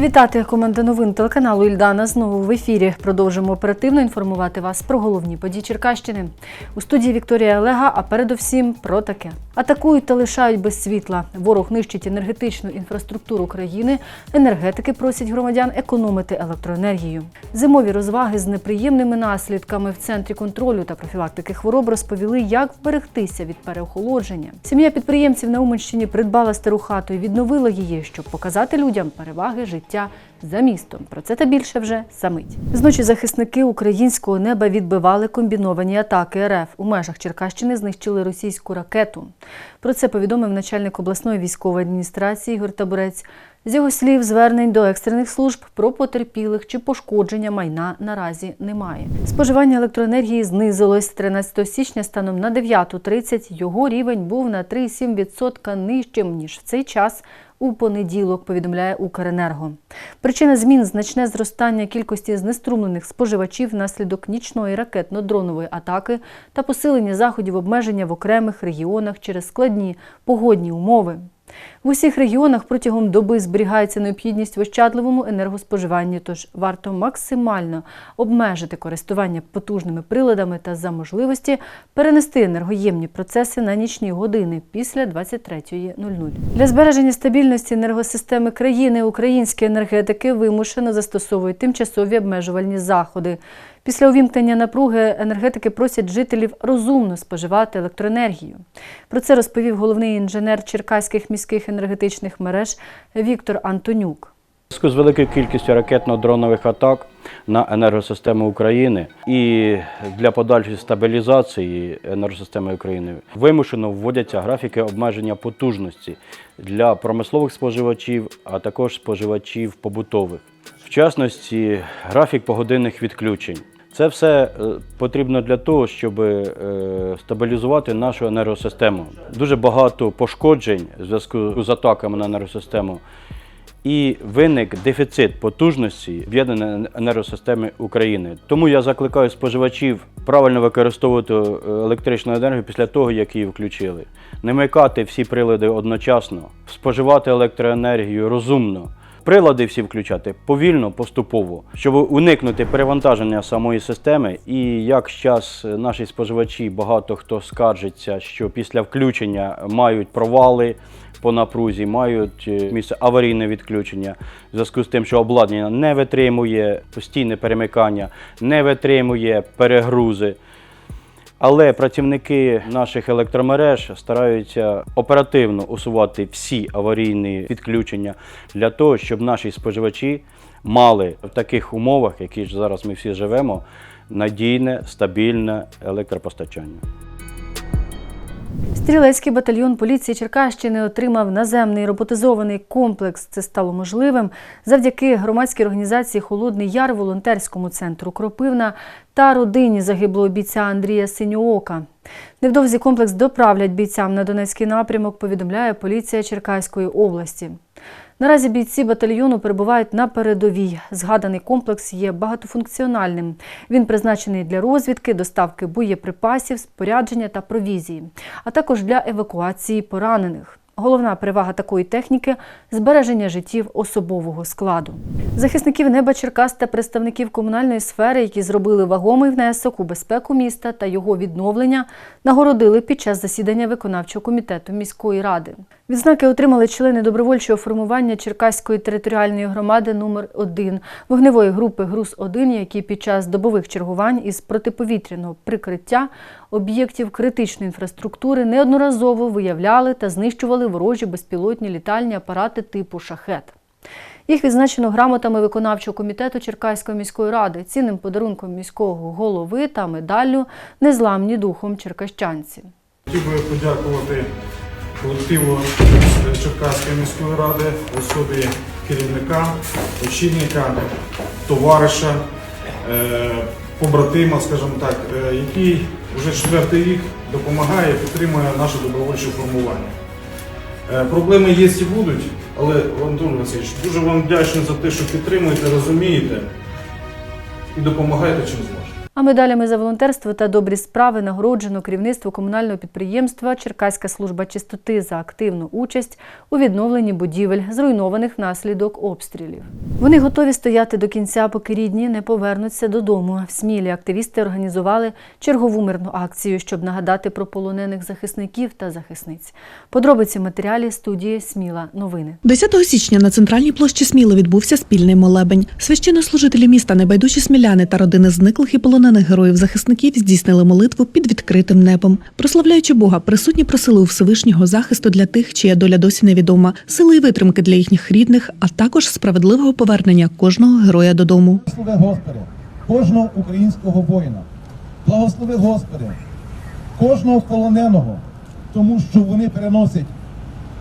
Раді вітати команда новин телеканалу Ільдана. Знову в ефірі. Продовжимо оперативно інформувати вас про головні події Черкащини. У студії Вікторія Олега, а передусім про таке. Атакують та лишають без світла. Ворог нищить енергетичну інфраструктуру країни. Енергетики просять громадян економити електроенергію. Зимові розваги з неприємними наслідками в центрі контролю та профілактики хвороб розповіли, як вберегтися від переохолодження. Сім'я підприємців на Уманщині придбала стару хату і відновила її, щоб показати людям переваги життя за містом. Про це та більше вже за мить. Зночі захисники українського неба відбивали комбіновані атаки РФ. У межах Черкащини знищили російську ракету. Про це повідомив начальник обласної військової адміністрації Ігор Табурець. З його слів, звернень до екстрених служб про потерпілих чи пошкодження майна наразі немає. Споживання електроенергії знизилось 13 січня станом на 9.30. Його рівень був на 3,7% нижчим ніж в цей час. У понеділок повідомляє Укренерго. Причина змін значне зростання кількості знеструмлених споживачів внаслідок нічної ракетно-дронової атаки та посилення заходів обмеження в окремих регіонах через складні погодні умови. В усіх регіонах протягом доби зберігається необхідність в ощадливому енергоспоживанні, тож варто максимально обмежити користування потужними приладами та за можливості перенести енергоємні процеси на нічні години після 23.00. Для збереження стабільності енергосистеми країни українські енергетики вимушено застосовують тимчасові обмежувальні заходи. Після увімкнення напруги енергетики просять жителів розумно споживати електроенергію. Про це розповів головний інженер Черкаських міських енергетичних мереж Віктор Антонюк. Зв'язку з великою кількістю ракетно-дронових атак на енергосистему України і для подальшої стабілізації енергосистеми України вимушено вводяться графіки обмеження потужності для промислових споживачів, а також споживачів побутових. В частності, графік погодинних відключень. Це все е, потрібно для того, щоб е, стабілізувати нашу енергосистему. Дуже багато пошкоджень в зв'язку з атаками на енергосистему. І виник дефіцит потужності об'єднаної енергосистеми України. Тому я закликаю споживачів правильно використовувати е, електричну енергію після того, як її включили. Не вмикати всі прилади одночасно, споживати електроенергію розумно. Прилади всі включати повільно, поступово, щоб уникнути перевантаження самої системи. І як зараз наші споживачі, багато хто скаржиться, що після включення мають провали по напрузі, мають е, місце аварійне відключення в зв'язку з тим, що обладнання не витримує постійне перемикання, не витримує перегрузи. Але працівники наших електромереж стараються оперативно усувати всі аварійні відключення для того, щоб наші споживачі мали в таких умовах, які ж зараз ми всі живемо, надійне, стабільне електропостачання. Стрілецький батальйон поліції Черкащини отримав наземний роботизований комплекс. Це стало можливим завдяки громадській організації Холодний Яр, волонтерському центру Кропивна та родині загиблого бійця Андрія Синьоока. Невдовзі комплекс доправлять бійцям на Донецький напрямок, повідомляє поліція Черкаської області. Наразі бійці батальйону перебувають на передовій. Згаданий комплекс є багатофункціональним. Він призначений для розвідки, доставки боєприпасів, спорядження та провізії, а також для евакуації поранених. Головна перевага такої техніки збереження життів особового складу. Захисників неба Черкас та представників комунальної сфери, які зробили вагомий внесок у безпеку міста та його відновлення, нагородили під час засідання виконавчого комітету міської ради. Відзнаки отримали члени добровольчого формування Черкаської територіальної громади номер 1 вогневої групи ГРУС-1, які під час добових чергувань із протиповітряного прикриття об'єктів критичної інфраструктури неодноразово виявляли та знищували ворожі безпілотні літальні апарати типу шахет. Їх відзначено грамотами виконавчого комітету Черкаської міської ради, цінним подарунком міського голови та медаллю Незламні духом черкащанці. Хотів би подякувати колективу Черкаської міської ради, особі керівника, очільника, товариша, е, побратима, скажімо так, е, який вже четвертий рік допомагає, підтримує наше добровольче формування. Е, Проблеми є і будуть, але Антон Васильович, дуже вам вдячний за те, що підтримуєте, розумієте і допомагаєте чим зможете. А медалями за волонтерство та добрі справи нагороджено керівництво комунального підприємства Черкаська служба чистоти за активну участь у відновленні будівель, зруйнованих внаслідок обстрілів. Вони готові стояти до кінця, поки рідні не повернуться додому. В Смілі активісти організували чергову мирну акцію, щоб нагадати про полонених захисників та захисниць. Подробиці в матеріалі студії Сміла новини. 10 січня на центральній площі Сміли відбувся спільний молебень. Священнослужителі міста, небайдужі сміляни та родини зниклих і полонених героїв-захисників здійснили молитву під відкритим небом. Прославляючи Бога, присутні просили у Всевишнього захисту для тих, чия доля досі невідома, сили і витримки для їхніх рідних, а також справедливого повернення кожного героя додому. Благослови Господи, кожного українського воїна. Благослови Господи, кожного полоненого, тому що вони переносять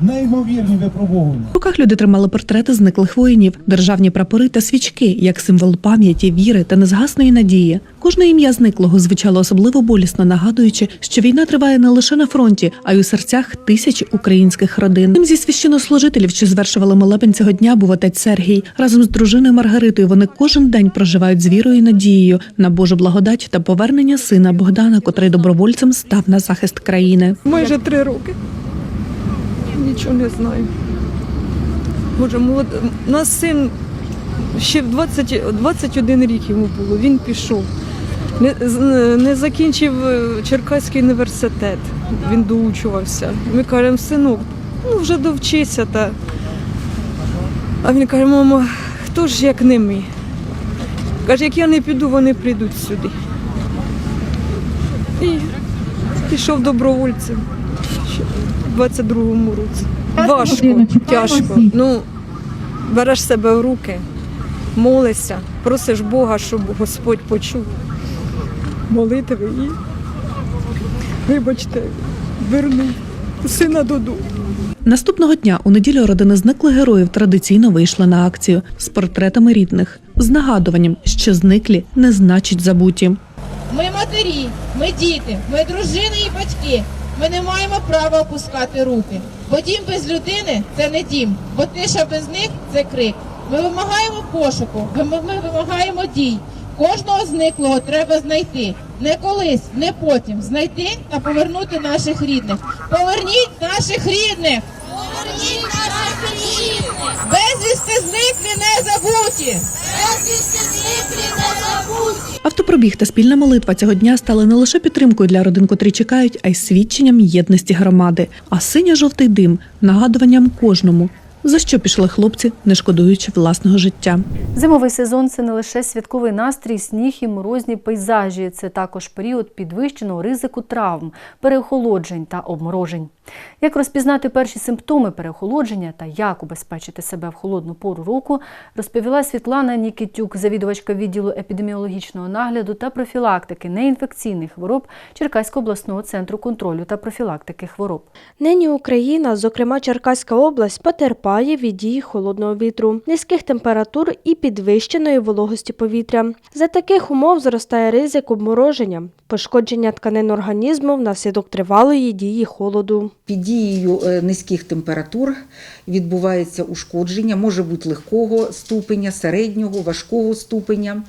неймовірні випробування. В руках люди тримали портрети зниклих воїнів, державні прапори та свічки як символ пам'яті, віри та незгасної надії. Кожне ім'я зниклого звучало особливо болісно, нагадуючи, що війна триває не лише на фронті, а й у серцях тисяч українських родин. Тим зі священнослужителів, що звершували молебень цього дня, був отець Сергій. Разом з дружиною Маргаритою вони кожен день проживають з вірою і надією на Божу благодать та повернення сина Богдана, котрий добровольцем став на захист країни. Майже три роки. Нічого не знаю. Боже, молод... нас син ще в 20... 21 рік йому було, він пішов. Не, не закінчив е, Черкаський університет, він доучувався. Ми кажемо, синок, ну вже довчися. Та... А він каже, мамо, хто ж як не ми? Каже, як я не піду, вони прийдуть сюди. І пішов добровольцем 22-му році. Важко, тяжко. Ну, береш себе в руки, молишся, просиш Бога, щоб Господь почув молитви і, вибачте, вернув сина додому. Наступного дня у неділю родини зниклих героїв традиційно вийшли на акцію з портретами рідних, з нагадуванням, що зниклі не значить забуті. Ми матері, ми діти, ми дружини і батьки. Ми не маємо права опускати руки. Бо дім без людини це не дім, бо тиша без них це крик. Ми вимагаємо пошуку, ми, вимагаємо дій. Кожного зниклого треба знайти. Не колись, не потім. Знайти та повернути наших рідних. Поверніть наших рідних! Поверніть наших рідних! Безвісти зниклі не забуті! Безвісти зниклі не забуті! Автопробіг та спільна молитва цього дня стали не лише підтримкою для родин, котрі чекають, а й свідченням єдності громади. А синьо-жовтий дим нагадуванням кожному, за що пішли хлопці, не шкодуючи власного життя. Зимовий сезон це не лише святковий настрій, сніг і морозні пейзажі. Це також період підвищеного ризику травм, переохолоджень та обморожень. Як розпізнати перші симптоми переохолодження та як убезпечити себе в холодну пору року, розповіла Світлана Нікітюк, завідувачка відділу епідеміологічного нагляду та профілактики неінфекційних хвороб Черкаського обласного центру контролю та профілактики хвороб. Нині Україна, зокрема Черкаська область, потерпає від дії холодного вітру, низьких температур і підвищеної вологості повітря. За таких умов зростає ризик обмороження, пошкодження тканин організму внаслідок тривалої дії холоду. Під дією е, низьких температур відбувається ушкодження, може бути легкого ступеня, середнього, важкого ступеня.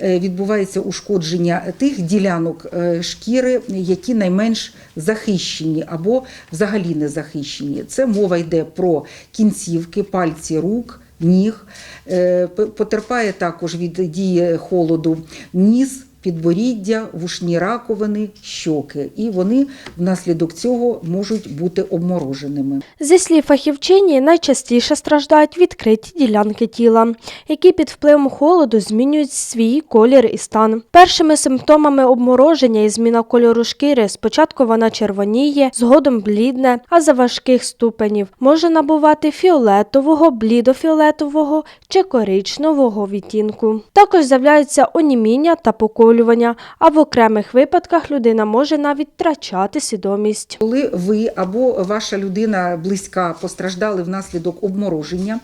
Е, Відбувається ушкодження тих ділянок е, шкіри, які найменш захищені або взагалі не захищені. Це мова йде про кінцівки, пальці рук. Ніг потерпає також від дії холоду ніс, підборіддя, вушні раковини, щоки, і вони внаслідок цього можуть бути обмороженими. Зі слів фахівчині, найчастіше страждають відкриті ділянки тіла, які під впливом холоду змінюють свій колір і стан. Першими симптомами обмороження і зміна кольору шкіри спочатку вона червоніє, згодом блідне, а за важких ступенів може набувати фіолетового, блідофіолетового чи коричневого відтінку. Також з'являються оніміння та поколювання, а в окремих випадках людина може навіть втрачати свідомість. Коли ви або ваша людина близька постраждали внаслідок обмороження,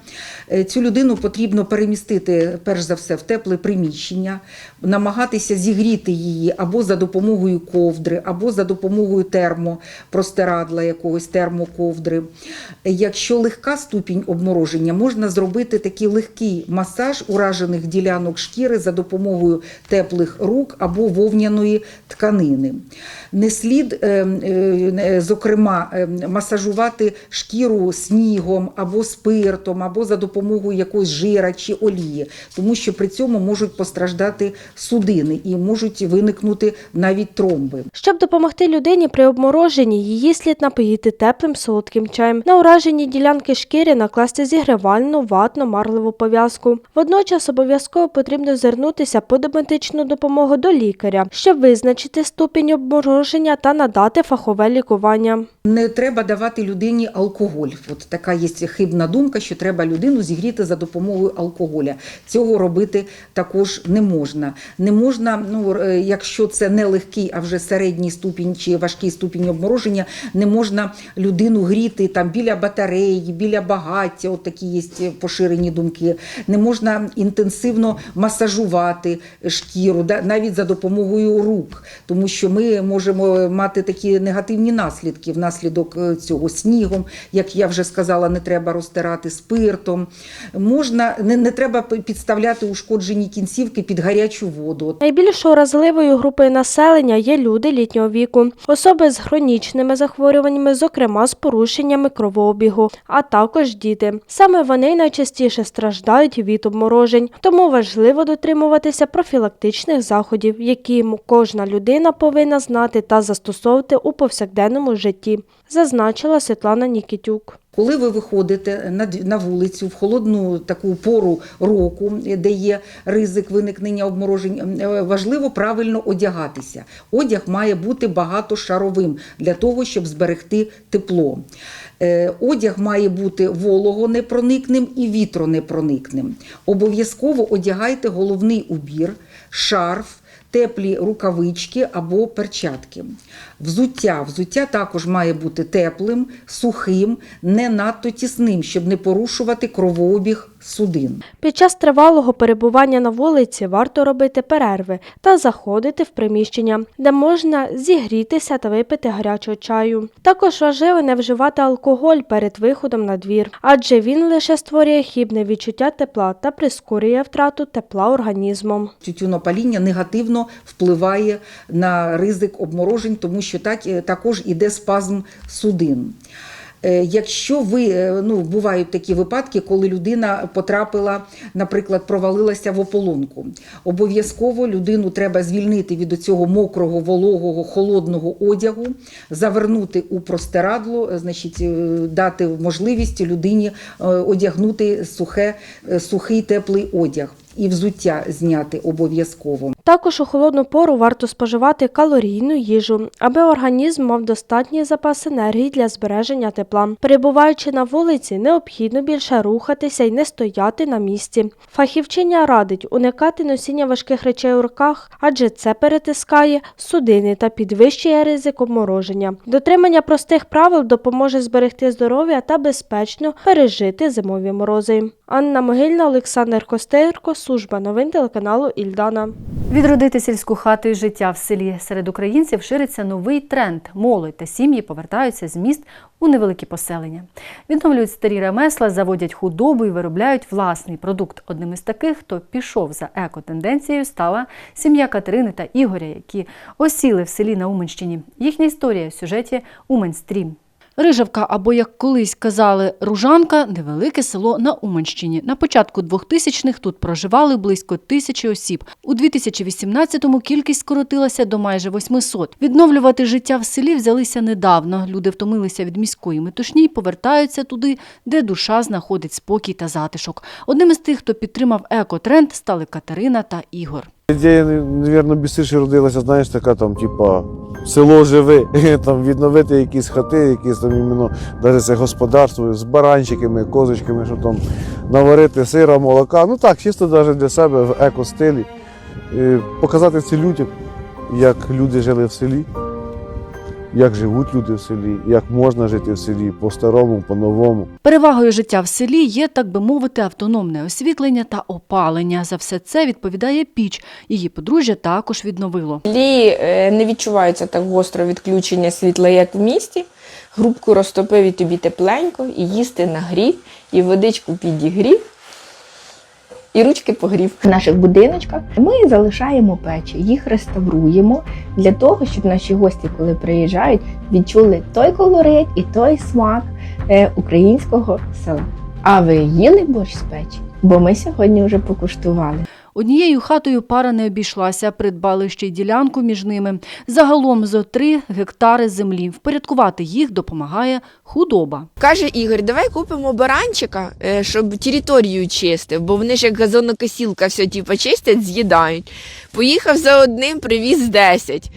е, цю людину потрібно перемістити перш за все в тепле приміщення, намагатися зігріти її або за допомогою ковдри, або за допомогою термопростирадла якогось термоковдри. Якщо легка ступінь обмороження, можна зробити такий легкий масаж уражених ділянок шкіри за допомогою теплих рук рук або вовняної тканини. Не слід, е, е, зокрема, е, масажувати шкіру снігом або спиртом, або за допомогою якоїсь жира чи олії, тому що при цьому можуть постраждати судини і можуть виникнути навіть тромби. Щоб допомогти людині при обмороженні, її слід напоїти теплим солодким чаєм. На уражені ділянки шкіри накласти зігрівальну ватну марливу пов'язку. Водночас обов'язково потрібно звернутися по домедичну допомогу до лікаря, щоб визначити ступінь обмороження та надати фахове лікування. Не треба давати людині алкоголь. От така є хибна думка, що треба людину зігріти за допомогою алкоголя. Цього робити також не можна. Не можна, ну е, якщо це не легкий, а вже середній ступінь чи важкий ступінь обмороження, не можна людину гріти там біля батареї, біля багаття. От такі є поширені думки. Не можна інтенсивно масажувати шкіру, да, навіть за допомогою рук, тому що ми можемо мати такі негативні наслідки внаслідок е, цього снігом, як я вже сказала, не треба розтирати спиртом. Можна не, не треба підставляти ушкоджені кінцівки під гарячу воду. Найбільш уразливою групою населення є люди літнього віку, особи з хронічними захворюваннями, зокрема з порушеннями кровообігу, а також діти. Саме вони найчастіше страждають від обморожень, тому важливо дотримуватися профілактичних заходів, які кожна людина повинна знати та застосовувати у повсякденному житті, зазначила Світлана Нікітюк. Коли ви виходите на, вулицю в холодну таку пору року, де є ризик виникнення обморожень, е, важливо правильно одягатися. Одяг має бути багатошаровим для того, щоб зберегти тепло. Е, Одяг має бути вологонепроникним і вітронепроникним. Обов'язково одягайте головний убір, шарф, теплі рукавички або перчатки. Взуття. Взуття також має бути теплим, сухим, не надто тісним, щоб не порушувати кровообіг судин. Під час тривалого перебування на вулиці варто робити перерви та заходити в приміщення, де можна зігрітися та випити гарячого чаю. Також важливо не вживати алкоголь перед виходом на двір, адже він лише створює хібне відчуття тепла та прискорює втрату тепла організмом. Тютюнопаління негативно впливає на ризик обморожень, тому що так, е, також іде спазм судин. Е, Якщо ви е, ну бувають такі випадки, коли людина потрапила, наприклад, провалилася в ополонку, обов'язково людину треба звільнити від цього мокрого, вологого, холодного одягу, завернути у простирадло, значить, дати можливість людині одягнути сухе, сухий теплий одяг і взуття зняти обов'язково. Також у холодну пору варто споживати калорійну їжу, аби організм мав достатній запас енергії для збереження тепла. Перебуваючи на вулиці, необхідно більше рухатися і не стояти на місці. Фахівчиня радить уникати носіння важких речей у руках, адже це перетискає судини та підвищує ризик обмороження. Дотримання простих правил допоможе зберегти здоров'я та безпечно пережити зимові морози. Анна Могильна, Олександр Костирко, служба новин телеканалу Ільдана. Відродити сільську хату і життя в селі серед українців шириться новий тренд. Молодь та сім'ї повертаються з міст у невеликі поселення. Відновлюють старі ремесла, заводять худобу і виробляють власний продукт. Одним із таких, хто пішов за екотенденцією, стала сім'я Катерини та Ігоря, які осіли в селі на Уманщині. Їхня історія в сюжеті Уманськстрім. Рижавка, або як колись казали, Ружанка невелике село на Уманщині. На початку 2000-х тут проживали близько тисячі осіб. У 2018-му кількість скоротилася до майже 800. Відновлювати життя в селі взялися недавно. Люди втомилися від міської метушні й повертаються туди, де душа знаходить спокій та затишок. Одним із тих, хто підтримав екотренд, стали Катерина та Ігор. Ідея, мабуть, більше родилася, знаєш, така там, типа, село живе, там відновити якісь хати, якісь там іменно, навіть це господарство з баранчиками, козочками, що там наварити сира, молока. Ну так, чисто навіть для себе в еко-стилі. Показати це людям, як люди жили в селі, як живуть люди в селі, як можна жити в селі по-старому, по-новому. Перевагою життя в селі є, так би мовити, автономне освітлення та опалення. За все це відповідає піч. Її подружжя також відновило. В селі е, не відчувається так гостро відключення світла, як в місті. Грубку розтопив і тобі тепленько, і їсти нагрів, і водичку підігрів. І ручки погрів. В наших будиночках ми залишаємо печі, їх реставруємо для того, щоб наші гості, коли приїжджають, відчули той колорит і той смак е, українського села. А ви їли борщ з печі? Бо ми сьогодні вже покуштували. Однією хатою пара не обійшлася, придбали ще й ділянку між ними. Загалом зо 3 гектари землі. Впорядкувати їх допомагає худоба. Каже Ігор, давай купимо баранчика, е, щоб територію чистив, бо вони ж як газонокосілка все типу, чистять, з'їдають. Поїхав за одним, привіз 10.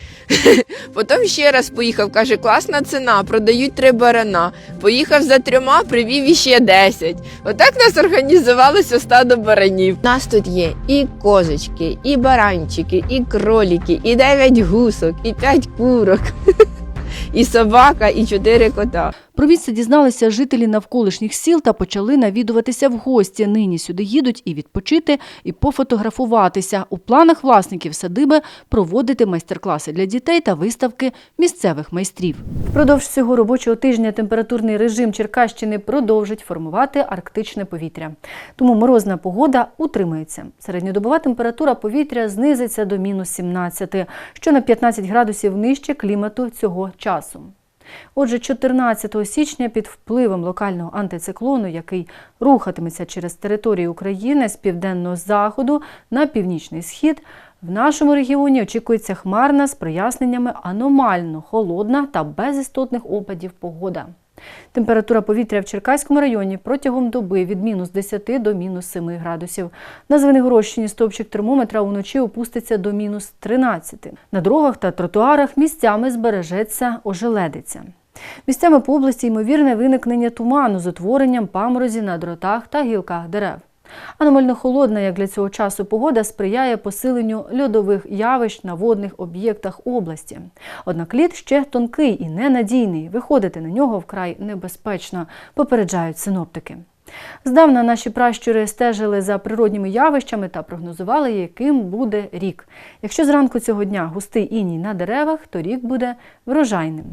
Потім ще раз поїхав, каже, класна ціна, продають три барана. Поїхав за трьома, привів іще 10. Отак нас організувалося стадо баранів. У нас тут є і козочки, і баранчики, і кроліки, і дев'ять гусок, і п'ять курок, і собака, і чотири кота. Про місце дізналися жителі навколишніх сіл та почали навідуватися в гості. Нині сюди їдуть і відпочити, і пофотографуватися. У планах власників садиби проводити майстер-класи для дітей та виставки місцевих майстрів. Впродовж цього робочого тижня температурний режим Черкащини продовжить формувати арктичне повітря. Тому морозна погода утримується. Середньодобова температура повітря знизиться до мінус 17, що на 15 градусів нижче клімату цього часу. Отже, 14 січня під впливом локального антициклону, який рухатиметься через територію України з південного заходу на північний схід, в нашому регіоні очікується хмарна з проясненнями аномально холодна та без істотних опадів погода. Температура повітря в Черкаському районі протягом доби від мінус 10 до мінус 7 градусів. На Звенигородщині стовпчик термометра уночі опуститься до мінус 13. На дорогах та тротуарах місцями збережеться ожеледиця. Місцями по області ймовірне виникнення туману з утворенням паморозі на дротах та гілках дерев. Аномально холодна, як для цього часу, погода сприяє посиленню льодових явищ на водних об'єктах області. Однак лід ще тонкий і ненадійний. Виходити на нього вкрай небезпечно, попереджають синоптики. Здавна наші пращури стежили за природніми явищами та прогнозували, яким буде рік. Якщо зранку цього дня густий іній на деревах, то рік буде врожайним.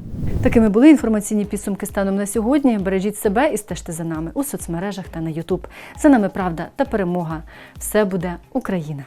Такими були інформаційні підсумки станом на сьогодні. Бережіть себе і стежте за нами у соцмережах та на Ютуб. За нами правда та перемога. Все буде Україна!